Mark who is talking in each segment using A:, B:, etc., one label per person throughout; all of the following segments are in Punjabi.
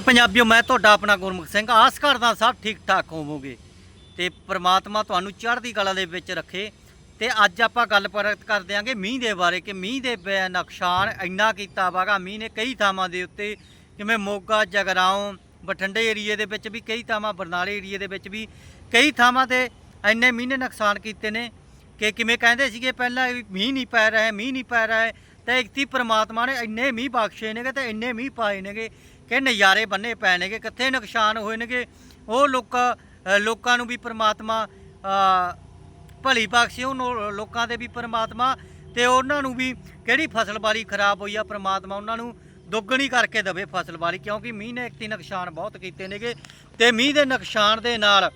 A: ਪੰਜਾਬੀਓ, ਮੈਂ ਤੁਹਾਡਾ ਆਪਣਾ ਗੁਰਮੁਖ ਸਿੰਘ, ਆਸ ਕਰਦਾ ਸਭ ਠੀਕ ਠਾਕ ਹੋਵੋਗੇ। ਤੇ ਪ੍ਰਮਾਤਮਾ ਤੁਹਾਨੂੰ ਚੜ੍ਹਦੀ ਕਲਾ ਦੇ ਵਿੱਚ ਰੱਖੇ। ਤੇ ਅੱਜ ਆਪਾਂ ਗੱਲ ਪਰਤ ਕਰ ਦਿਆਂਗੇ ਮੀਂਹ ਦੇ ਬਾਰੇ ਕਿ ਮੀਂਹ ਦੇ ਬੇ- ਨੁਕਸਾਨ ਇੰਨਾ ਕੀਤਾ ਵਾਗਾ। ਮੀਂਹ ਨੇ ਕਈ ਥਾਵਾਂ ਦੇ ਉੱਤੇ ਜਿਵੇਂ ਮੋਗਾ, ਜਗਰਾਉਂ, ਬਠਿੰਡੇ ਏਰੀਏ ਦੇ ਵਿੱਚ ਵੀ, ਕਈ ਥਾਵਾਂ ਬਰਨਾਲੇ ਏਰੀਏ ਦੇ ਵਿੱਚ ਵੀ, ਕਈ ਥਾਵਾਂ ਤੇ ਇੰਨੇ ਮੀਂਹ ਨੇ ਨੁਕਸਾਨ ਕੀਤੇ ਨੇ ਕਿ ਕਿਵੇਂ ਕਹਿੰਦੇ ਸੀਗੇ ਪਹਿਲਾਂ ਵੀ ਮੀਂਹ ਨਹੀਂ ਪੈ ਰਿਹਾ, ਮੀਂਹ ਨਹੀਂ ਪੈ ਰਿਹਾ ਤੇ ਇੱਕ ਤੀ ਪ੍ਰਮਾਤਮਾ ਨੇ ਇੰਨੇ ਮੀਂਹ ਬਖਸ਼ੇ ਨੇਗੇ ਤੇ ਇੰਨੇ ਮੀਂਹ ਪਾਏ ਨੇਗੇ ਕਿ ਨਜ਼ਾਰੇ ਬੰਨੇ ਪੈ ਨੇਗੇ ਕਿੱਥੇ ਨੁਕਸਾਨ ਹੋਏ ਨੇਗੇ। ਉਹ ਲੋਕਾਂ ਲੋਕਾਂ ਨੂੰ ਵੀ ਪ੍ਰਮਾਤਮਾ ਅ, ਭਲੀ ਬਖਸ਼ੇ ਉਹ ਲੋਕਾਂ ਦੇ ਵੀ ਪ੍ਰਮਾਤਮਾ ਤੇ ਉਹਨਾਂ ਨੂੰ ਵੀ ਕਿਹੜੀ ਫਸਲਬਾੜੀ ਖਰਾਬ ਹੋਈ ਆ ਪ੍ਰਮਾਤਮਾ ਉਹਨਾਂ ਨੂੰ ਦੁੱਗਣੀ ਕਰਕੇ ਦੇਵੇ ਫਸਲਬਾੜੀ ਕਿਉਂਕਿ ਮੀਂਹ ਨੇ ਇੱਕ ਤੀ ਨੁਕਸਾਨ ਬਹੁਤ ਕੀਤੇ ਨੇਗੇ ਤੇ ਮੀਂਹ ਦੇ ਨੁਕਸਾਨ ਦੇ ਨਾਲ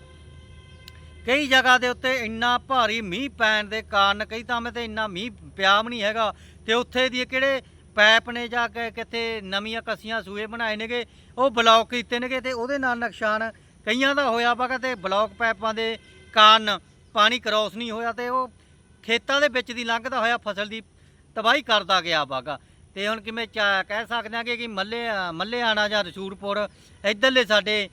A: ਕਈ ਜਗ੍ਹਾ ਦੇ ਉੱਤੇ ਇੰਨਾ ਭਾਰੀ ਮੀਂਹ ਪੈਣ ਦੇ ਕਾਰਨ ਕਈ ਥਾਵਾਂ ਤੇ ਇੰਨਾ ਮੀਂਹ ਪਿਆ ਵੀ ਨਹੀਂ ਹੈਗਾ ਤੇ ਉੱਥੇ ਦੀ ਕਿਹੜੇ ਪੈਪ ਨੇ ਜਾ ਕੇ ਕਿਤੇ ਨਵੀਆਂ ਕਸੀਆਂ ਸੂਏ ਬਣਾਏ ਨੇਗੇ, ਉਹ ਬਲੌਕ ਕੀਤੇ ਨੇਗੇ ਤੇ ਉਹਦੇ ਨਾਲ ਨੁਕਸਾਨ ਕਈਆਂ ਦਾ ਹੋਇਆ ਵਾ ਤੇ ਬਲੌਕ ਪੈਪਾਂ ਦੇ ਕਾਰਨ ਪਾਣੀ ਕ੍ਰੋਸ ਨਹੀਂ ਹੋਇਆ ਤੇ ਉਹ ਖੇਤਾਂ ਦੇ ਵਿੱਚ ਦੀ ਲੰਘਦਾ ਹੋਇਆ ਫਸਲ ਦੀ ਤਬਾਹੀ ਕਰਦਾ ਗਿਆ ਵਾਗਾ। ਤੇ ਹੁਣ ਕਿਵੇਂ ਚਾ- ਕਹਿ ਸਕਦੇ ਹਾਂ ਕਿ ਕਿ ਮੱਲੇ, ਮੱਲੇਆਣਾ ਜਾਂ ਰਸੂਲਪੁਰ, ਇੱਧਰਲੇ ਸਾਡੇ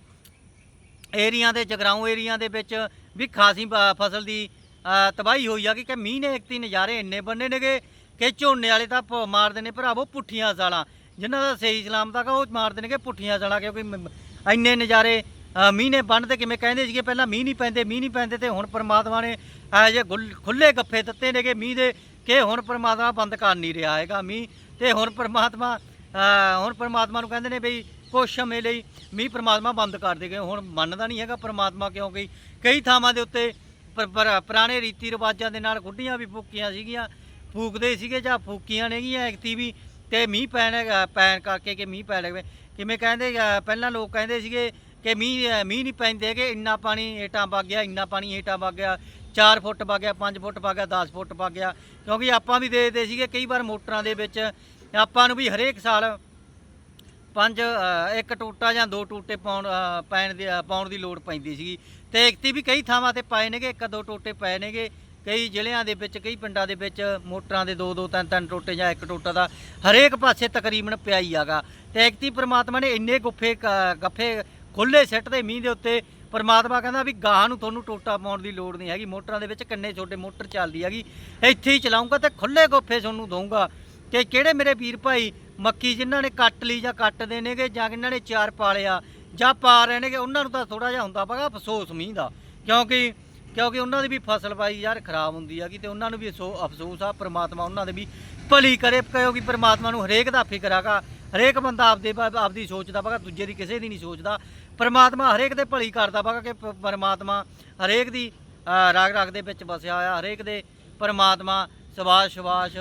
A: ਏਰੀਆ ਦੇ, ਜਗਰਾਉਂ ਏਰੀਆ ਦੇ ਵਿੱਚ ਵੀ ਖਾਸੀ ਫਸਲ ਦੀ ਤਬਾਹੀ ਹੋਈ ਆ ਕਿ ਮੀਂਹ ਨੇ ਇੱਕ ਤੀ ਨਜ਼ਾਰੇ ਇੰਨੇ ਬੰਨੇ ਨੇਗੇ। ਕਿ ਝੋਨੇ ਵਾਲੇ ਤਾਂ ਪ- ਮਾਰਦੇ ਨੇ ਭਰਾਵੋ ਪੁੱਠੀਆਂ ਸਾਲਾਂ ਜਿਨ੍ਹਾਂ ਦਾ ਸਹੀ ਸਲਾਮ ਤੱਕ ਉਹ ਮਾਰਦੇ ਨੇ ਕਿ ਪੁੱਠੀਆਂ ਸਾਲਾਂ ਕਿਉਂਕਿ ਇੰਨੇ ਨਜ਼ਾਰੇ ਮੀਂਹ ਨੇ ਬੰਨ ਤੇ ਕਿਵੇਂ ਕਹਿੰਦੇ ਸੀਗੇ, ਪਹਿਲਾਂ ਮੀਂਹ ਨਹੀਂ ਪੈਂਦੇ, ਮੀਂਹ ਨਹੀਂ ਪੈਂਦੇ ਤੇ ਹੁਣ ਪਰਮਾਤਮਾ ਨੇ ਇਹੋ ਜਿਹੇ ਗੁੱਲ- ਖੁੱਲੇ ਗੱਫੇ ਦਿੱਤੇ ਨੇਗੇ ਮੀਂਹ ਦੇ ਕਿ ਹੁਣ ਪਰਮਾਤਮਾ ਬੰਦ ਕਰ ਨਹੀਂ ਰਿਹਾ ਹੈਗਾ ਮੀਂਹ। ਤੇ ਹੁਣ ਪਰਮਾਤਮਾ ਹੁਣ ਪਰਮਾਤਮਾ ਨੂੰ ਕਹਿੰਦੇ ਨੇ ਬਈ ਕੁਛ ਸਮੇਂ ਲਈ ਮੀਂਹ ਪਰਮਾਤਮਾ ਬੰਦ ਕਰ ਦੇ ਗਏ ਹੁਣ ਮੰਨਦਾ ਨਹੀਂ ਹੈਗਾ ਪਰਮਾਤਮਾ ਕਿਉਂਕਿ ਕਈ ਥਾਵਾਂ ਦੇ ਉੱਤੇ ਪਰ- ਪੁਰਾਣੇ ਰੀਤੀ ਰਿਵਾਜਾਂ ਦੇ ਨਾਲ ਗੁੱਡੀਆਂ ਵੀ ਫੂਕੀਆਂ ਸੀਗੀਆਂ। ਫੂਕਦੇ ਸੀਗੇ ਜਾਂ ਫੂਕੀਆਂ ਨੇਗੀਆਂ ਐਕਤੀ ਵੀ ਤੇ ਮੀਂਹ ਪੈਣ ਪੈਣ ਕਰਕੇ ਕਿ ਮੀਂਹ ਪੈ ਲਵੇ ਕਿਵੇਂ ਕਹਿੰਦੇ ਪਹਿਲਾਂ ਲੋਕ ਕਹਿੰਦੇ ਸੀਗੇ ਕਿ ਮੀਂਹ ਮੀਂਹ ਨਹੀਂ ਪੈਂਦੇ ਕਿ ਇੰਨਾ ਪਾਣੀ ਏਟਾਂ ਵਗ ਗਿਆ, ਇੰਨਾ ਪਾਣੀ ਏਟਾਂ ਵਗ ਗਿਆ 4 ਫੁੱਟ ਵਗ ਗਿਆ 5 ਫੁੱਟ ਵਗ ਗਿਆ 10 ਫੁੱਟ ਵਗ ਗਿਆ। ਕਿਉਂਕਿ ਆਪਾਂ ਵੀ ਦੇਖਦੇ ਸੀਗੇ ਕਈ ਵਾਰ ਮੋਟਰਾਂ ਦੇ ਵਿੱਚ ਆਪਾਂ ਨੂੰ ਵੀ ਹਰੇਕ ਸਾਲ ਪੰਜ ਇੱਕ ਟੂਟਾ ਜਾਂ ਦੋ ਟੂਟੇ ਪਾਉਣ ਪੈਣ ਦੀ ਪਾਉਣ ਦੀ ਲੋੜ ਪੈਂਦੀ ਸੀਗੀ। ਤੇ ਇੱਕਤੀ ਵੀ ਕਈ ਥਾਵਾਂ ਤੇ ਪਾਏ ਨੇਗੇ, ਇੱਕ ਦੋ ਟੋਟੇ ਪਏ ਨੇਗੇ। ਕਈ ਜ਼ਿਲ੍ਹਿਆਂ ਦੇ ਵਿੱਚ, ਕਈ ਪਿੰਡਾਂ ਦੇ ਵਿੱਚ ਮੋਟਰਾਂ ਦੇ ਦੋ ਦੋ ਤਿੰਨ ਤਿੰਨ ਟੋਟੇ ਜਾਂ ਇੱਕ ਟੋਟਾ ਦਾ ਹਰੇਕ ਪਾਸੇ ਤਕਰੀਬਨ ਪਿਆ ਹੀ ਆਗਾ ਤੇ ਇੱਕ ਤੀ ਪ੍ਰਮਾਤਮਾ ਨੇ ਇੰਨੇ ਗੁੱਫੇ ਕ- ਗੱਫੇ ਖੁੱਲੇ ਸਿੱਟ ਦੇ ਮੀਂਹ ਦੇ ਉੱਤੇ, ਪਰਮਾਤਮਾ ਕਹਿੰਦਾ ਵੀ ਗਾਹਾਂ ਨੂੰ ਤੁਹਾਨੂੰ ਟੋਟਾ ਪਾਉਣ ਦੀ ਲੋੜ ਨਹੀਂ ਹੈਗੀ, ਮੋਟਰਾਂ ਦੇ ਵਿੱਚ ਕਿੰਨੇ ਛੋਟੇ ਮੋਟਰ ਚੱਲਦੀ ਹੈਗੀ, ਇੱਥੇ ਹੀ ਚਲਾਉਂਗਾ ਤੇ ਖੁੱਲੇ ਗੁੱਫੇ ਤੁਹਾਨੂੰ ਦਊਂਗਾ। ਕਿ ਕਿਹੜੇ ਮੇਰੇ ਵੀਰ ਭਾਈ, ਮੱਕੀ ਜਿਨ੍ਹਾਂ ਨੇ ਕੱਟ ਲਈ ਜਾਂ ਕੱਟਦੇ ਨੇਗੇ ਜਾਂ ਜਿਨ੍ਹਾਂ ਨੇ ਚਾਰ ਪਾਲਿਆ ਜਾਂ ਪਾ ਰਹੇ ਨੇਗੇ, ਉਹਨਾਂ ਨੂੰ ਤਾਂ ਥੋੜਾ ਜਿਹਾ ਹੁੰਦਾ ਪਗਾ ਅਫਸੋਸ ਮੀਂਹ ਦਾ। ਕਿਉਂਕਿ ਕਿਉਂਕਿ ਉਹਨਾਂ ਦੀ ਵੀ ਫਸਲ ਬਾਈ ਯਾਰ ਖਰਾਬ ਹੁੰਦੀ ਹੈਗੀ ਤੇ ਉਹਨਾਂ ਨੂੰ ਵੀ ਅਸੋ- ਅਫਸੋਸ ਆ ਪ੍ਰਮਾਤਮਾ ਉਹਨਾਂ ਦੇ ਵੀ ਭਲੀ ਕਰੇ ਕਿਉਂਕਿ ਪ੍ਰਮਾਤਮਾ ਨੂੰ ਹਰੇਕ ਦਾ ਫਿਕਰ ਹੈਗਾ। ਹਰੇਕ ਬੰਦਾ ਆਪਦੇ ਆਪਦੀ ਸੋਚਦਾ ਪਗਾ ਦੂਜੇ ਦੀ ਕਿਸੇ ਦੀ ਨਹੀਂ ਸੋਚਦਾ। ਪ੍ਰਮਾਤਮਾ ਹਰੇਕ ਦੇ ਭਲੀ ਕਰਦਾ ਪਗਾ ਕਿ ਪ- ਪ੍ਰਮਾਤਮਾ ਹਰੇਕ ਦੀ ਅ, ਰਾਗ ਰਾਗ ਦੇ ਵਿੱਚ ਵਸਿਆ ਹੋਇਆ ਹਰੇਕ ਦੇ ਪ੍ਰਮਾਤਮਾ ਸਵਾਸ ਸਵਾਸ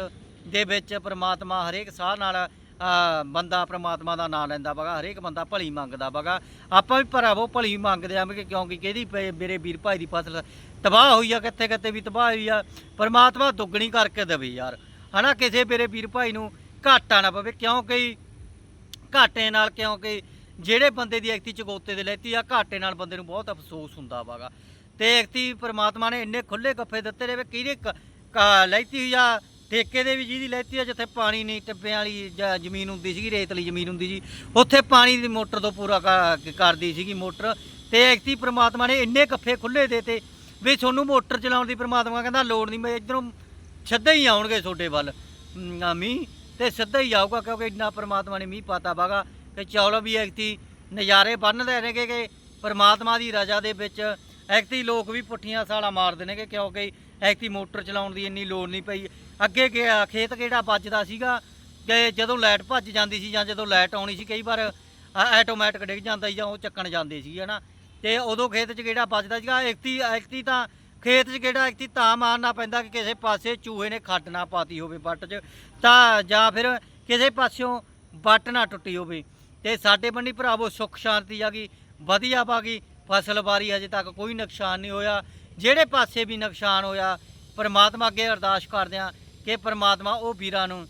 A: ਦੇ ਵਿੱਚ ਪ੍ਰਮਾਤਮਾ ਹਰੇਕ ਸਾਹ ਨਾਲ ਬੰਦਾ ਪ੍ਰਮਾਤਮਾ ਦਾ ਨਾਮ ਲੈਂਦਾ ਬਗਾ, ਹਰੇਕ ਬੰਦਾ ਭਲੀ ਮੰਗਦਾ ਬਗਾ। ਆਪਾਂ ਵੀ ਭਰਾਵੋ ਭਲੀ ਮੰਗਦੇ ਆਂਗੇ ਕਿਉਂਕਿ ਕਿਹਦੀ ਮੇਰੇ ਵੀਰ ਭਾਈ ਦੀ ਫਸਲ ਤਬਾਹ ਹੋਈ ਆ, ਕਿੱਥੇ ਕਿੱਥੇ ਵੀ ਤਬਾਹ ਹੋਈ ਆ, ਪ੍ਰਮਾਤਮਾ ਦੁੱਗਣੀ ਕਰਕੇ ਦੇਵੇ ਯਾਰ। ਹਨਾ, ਕਿਸੇ ਮੇਰੇ ਵੀਰ ਭਾਈ ਨੂੰ ਘਾਟਾ ਨਾ ਪਵੇ, ਕਿਉਂਕਿ ਘਾਟੇ ਨਾਲ, ਕਿਉਂਕਿ ਜਿਹੜੇ ਬੰਦੇ ਦੀ ਐਕਤੀ ਚਗੋਤੇ ਦੇ ਲੈਤੀ ਆ, ਘਾਟੇ ਨਾਲ ਬੰਦੇ ਨੂੰ ਬਹੁਤ ਅਫਸੋਸ ਹੁੰਦਾ ਵਾਗਾ ਤੇ ਐਕਤੀ ਪਰਮਾਤਮਾ ਨੇ ਇੰਨੇ ਖੁੱਲੇ ਗੱਫੇ ਦਿੱਤੇ ਨੇ ਵੀ ਕਿਹਦੇ ਕ- ਕ- ਲੈਤੀ ਹੋਈ ਆ ਠੇਕੇ ਦੇ ਵੀ ਜਿਹਦੀ ਲੈਤੀ ਆ ਜਿੱਥੇ ਪਾਣੀ ਨਹੀਂ ਟੱਬਿਆਂ ਵਾਲੀ ਜਾਂ ਜ਼ਮੀਨ ਹੁੰਦੀ ਸੀਗੀ ਰੇਤਲੀ ਜ਼ਮੀਨ ਹੁੰਦੀ ਸੀ ਉੱਥੇ ਪਾਣੀ ਦੀ ਮੋਟਰ ਤੋਂ ਪੂਰਾ ਕ- ਕਰਦੀ ਸੀਗੀ ਮੋਟਰ। ਤੇ ਐਕਤੀ ਪ੍ਰਮਾਤਮਾ ਨੇ ਇੰਨੇ ਗੱਫੇ ਖੁੱਲੇ ਦੇਤੇ ਵੀ ਤੁਹਾਨੂੰ ਮੋਟਰ ਚਲਾਉਣ ਦੀ ਪ੍ਰਮਾਤਮਾ ਕਹਿੰਦਾ ਲੋੜ ਨਹੀਂ ਮੈਂ ਇਧਰੋਂ ਸਿੱਧੇ ਹੀ ਆਉਣਗੇ ਤੁਹਾਡੇ ਵੱਲ। ਅਮ, ਆ ਮੀਂਹ ਤੇ ਸਿੱਧਾ ਹੀ ਆਊਗਾ ਕਿਉਂਕਿ ਇੰਨਾ ਪ੍ਰਮਾਤਮਾ ਨੇ ਮੀਂਹ ਪਾਤਾ ਬਾਗਾ। ਕਿ ਚੌਲ ਵੀ ਐਕਤੀ ਨਜ਼ਾਰੇ ਬੰਨਦੇ ਨੇਗੇ ਕਿ ਪ੍ਰਮਾਤਮਾ ਦੀ ਰਜ਼ਾ ਦੇ ਵਿੱਚ ਐਕਤੀ ਲੋਕ ਵੀ ਪੁੱਠੀਆਂ ਸਾਲਾ ਮਾਰਦੇ ਨੇਗੇ ਕਿਉਂਕਿ ਐਕਤੀ ਮੋਟਰ ਚਲਾਉਣ ਦੀ ਇੰਨੀ ਲੋੜ ਨਹੀਂ ਪਈ। ਅੱਗੇ ਗਿਆ, ਖੇਤ ਕਿਹੜਾ ਵੱਜਦਾ ਸੀਗਾ? ਕਿ ਜਦੋਂ ਲਾਈਟ ਭੱਜ ਜਾਂਦੀ ਸੀ ਜਾਂ ਜਦੋਂ ਲਾਈਟ ਆਉਣੀ ਸੀ, ਕਈ ਵਾਰ ਆਟੋਮੈਟਿਕ ਡਿੱਗ ਜਾਂਦਾ ਸੀ ਜਾਂ ਉਹ ਚੱਕਣ ਜਾਂਦੇ ਸੀ, ਹਨਾ? ਤੇ ਉਦੋਂ ਖੇਤ 'ਚ ਕਿਹੜਾ ਵੱਜਦਾ ਸੀਗਾ? ਐਕਤੀ ਐਕਤੀ ਤਾਂ ਖੇਤ 'ਚ ਕਿਹੜਾ ਐਕਤੀ ਤਾਂ ਮਾਰਨਾ ਪੈਂਦਾ ਕਿ ਕਿਸੇ ਪਾਸੇ ਚੂਹੇ ਨੇ ਖੱਡ ਨਾ ਪਾਤੀ ਹੋਵੇ ਵੱਟ 'ਚ, ਤਾਂ ਜਾਂ ਫਿਰ ਕਿਸੇ ਪਾਸਿਓਂ ਵੱਟ ਨਾ ਟੁੱਟੀ ਹੋਵੇ। ਤੇ ਸਾਡੇ ਬੰਨੀ ਭਰਾਵੋ ਸੁੱਖ ਸ਼ਾਂਤੀ ਆ ਗਈ, ਵਧੀਆ ਬਾਗੀ ਫਸਲ ਬਾਰੀ ਹਜੇ ਤੱਕ ਕੋਈ ਨੁਕਸਾਨ ਨਹੀਂ ਹੋਇਆ। ਜਿਹੜੇ ਪਾਸੇ ਵੀ ਨੁਕਸਾਨ ਹੋਇਆ, ਪਰਮਾਤਮਾ ਅੱਗੇ ਅਰਦਾਸ ਕਰਦੇ ਆ ਕਿ ਪਰਮਾਤਮਾ ਉਹ ਵੀਰਾਂ ਨੂੰ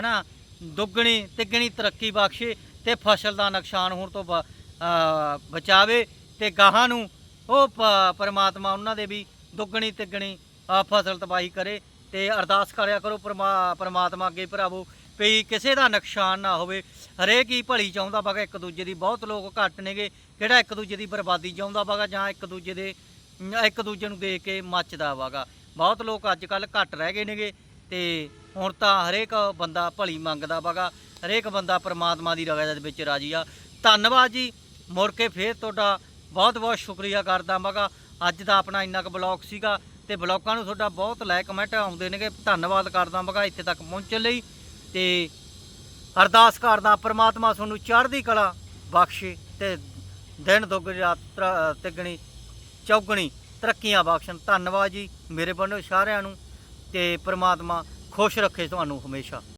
A: ਹਨਾ, ਦੁੱਗਣੀ ਤਿੱਗਣੀ ਤਰੱਕੀ ਬਖਸ਼ੇ ਤੇ ਫਸਲ ਦਾ ਨੁਕਸਾਨ ਹੋਣ ਤੋਂ ਬ- ਬਚਾਵੇ ਤੇ ਗਾਹਾਂ ਨੂੰ ਉਹ ਪਰਮਾਤਮਾ ਉਹਨਾਂ ਦੇ ਵੀ ਦੁੱਗਣੀ ਤਿੱਗਣੀ ਫਸਲ ਤਬਾਹੀ ਕਰੇ ਤੇ ਅਰਦਾਸ ਕਰਿਆ ਕਰੋ ਪਰਮਾ- ਪਰਮਾਤਮਾ ਅੱਗੇ ਭਰਾਵੋ। ਵੀ ਕਿਸੇ ਦਾ ਨੁਕਸਾਨ ਨਾ ਹੋਵੇ। ਹਰੇਕ ਹੀ ਭਲੀ ਚਾਹੁੰਦਾ ਬਾਗਾ ਇੱਕ ਦੂਜੇ ਦੀ। ਬਹੁਤ ਲੋਕ ਘੱਟ ਨੇਗੇ। ਕਿਹੜਾ ਇੱਕ ਦੂਜੇ ਦੀ ਬਰਬਾਦੀ ਚਾਹੁੰਦਾ ਬਾਗਾ ਜਾਂ ਇੱਕ ਦੂਜੇ ਦੇ ਇੱਕ ਦੂਜੇ ਨੂੰ ਦੇਖ ਕੇ ਮੱਚਦਾ ਵਾਗਾ ਬਹੁਤ ਲੋਕ ਅੱਜ ਕੱਲ ਘੱਟ ਰਹਿ ਗਏ ਨੇਗੇ ਤੇ ਹੁਣ ਤਾਂ ਹਰੇਕ ਬੰਦਾ ਭਲੀ ਮੰਗਦਾ ਵਾਗਾ ਹਰੇਕ ਬੰਦਾ ਪ੍ਰਮਾਤਮਾ ਦੀ ਰਜ਼ਾ ਦੇ ਵਿੱਚ ਰਾਜੀ ਆ। ਧੰਨਵਾਦ ਜੀ। ਮੁੜ ਕੇ ਫੇਰ ਤੁਹਾਡਾ ਬਹੁਤ ਬਹੁਤ ਸ਼ੁਕਰੀਆ ਕਰਦਾ ਵਾਗਾ ਅੱਜ ਦਾ ਆਪਣਾ ਇੰਨਾ ਕੁ ਬਲੌਗ ਸੀਗਾ ਤੇ ਬਲੌਗਾਂ ਨੂੰ ਤੁਹਾਡਾ ਬਹੁਤ ਲਾਇਕ ਕਮੈਂਟ ਆਉਂਦੇ ਨੇਗੇ। ਧੰਨਵਾਦ ਕਰਦਾ ਵਾਗਾ ਇੱਥੇ ਤੱਕ ਪਹੁੰਚਣ ਲਈ। ਤੇ ਅਰਦਾਸ ਕਰਦਾ ਪ੍ਰਮਾਤਮਾ ਤੁਹਾਨੂੰ ਚੜ੍ਹਦੀ ਕਲਾ ਬਖਸ਼ੇ ਤੇ ਦਿਨ ਦੁੱਗ ਰਾਤ ਤਰ- ਤਿੱਗਣੀ, ਚੌਗਣੀ, ਤਰੱਕੀਆਂ ਬਖਸ਼ਣ। ਧੰਨਵਾਦ ਜੀ ਮੇਰੇ ਵੱਲੋਂ ਸਾਰਿਆਂ ਨੂੰ ਤੇ ਪ੍ਰਮਾਤਮਾ ਖੁਸ਼ ਰੱਖੇ ਤੁਹਾਨੂੰ ਹਮੇਸ਼ਾ।